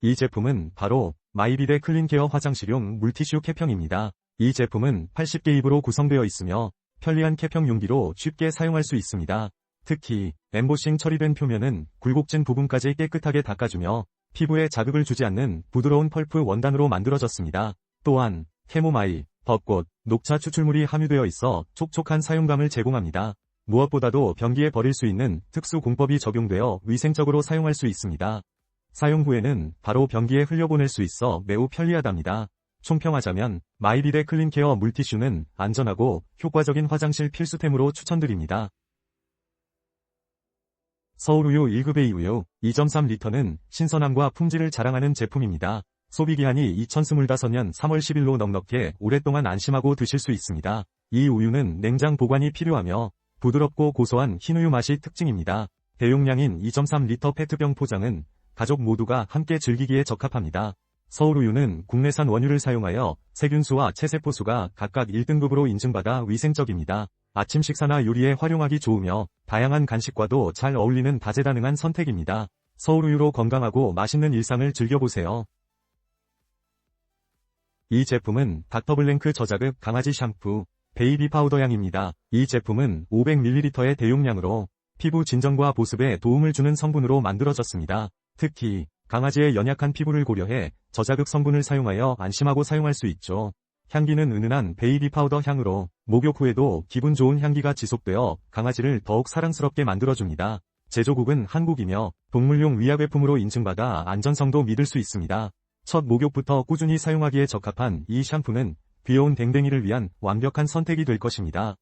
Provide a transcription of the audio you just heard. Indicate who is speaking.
Speaker 1: 이 제품은 바로 마이비데 클린케어 화장실용 물티슈 캡형입니다. 이 제품은 80개 입으로 구성되어 있으며 편리한 캡형 용기로 쉽게 사용할 수 있습니다. 특히 엠보싱 처리된 표면은 굴곡진 부분까지 깨끗하게 닦아주며 피부에 자극을 주지 않는 부드러운 펄프 원단으로 만들어졌습니다. 또한 캐모마일, 벚꽃, 녹차 추출물이 함유되어 있어 촉촉한 사용감을 제공합니다. 무엇보다도 변기에 버릴 수 있는 특수 공법이 적용되어 위생적으로 사용할 수 있습니다. 사용 후에는 바로 변기에 흘려보낼 수 있어 매우 편리하답니다. 총평하자면 마이비데 클린케어 물티슈는 안전하고 효과적인 화장실 필수템으로 추천드립니다. 서울우유 1급의 우유 2.3리터는 신선함과 품질을 자랑하는 제품입니다. 소비기한이 2025년 3월 10일로 넉넉해 오랫동안 안심하고 드실 수 있습니다. 이 우유는 냉장 보관이 필요하며 부드럽고 고소한 흰우유 맛이 특징입니다. 대용량인 2.3리터 페트병 포장은 가족 모두가 함께 즐기기에 적합합니다. 서울우유는 국내산 원유를 사용하여 세균수와 체세포수가 각각 1등급으로 인증받아 위생적입니다. 아침 식사나 요리에 활용하기 좋으며 다양한 간식과도 잘 어울리는 다재다능한 선택입니다. 서울우유로 건강하고 맛있는 일상을 즐겨보세요. 이 제품은 닥터블랭크 저자극 강아지 샴푸, 베이비 파우더 향입니다. 이 제품은 500ml의 대용량으로 피부 진정과 보습에 도움을 주는 성분으로 만들어졌습니다. 특히 강아지의 연약한 피부를 고려해 저자극 성분을 사용하여 안심하고 사용할 수 있죠. 향기는 은은한 베이비 파우더 향으로 목욕 후에도 기분 좋은 향기가 지속되어 강아지를 더욱 사랑스럽게 만들어줍니다. 제조국은 한국이며 동물용 위약외품으로 인증받아 안전성도 믿을 수 있습니다. 첫 목욕부터 꾸준히 사용하기에 적합한 이 샴푸는 귀여운 댕댕이를 위한 완벽한 선택이 될 것입니다.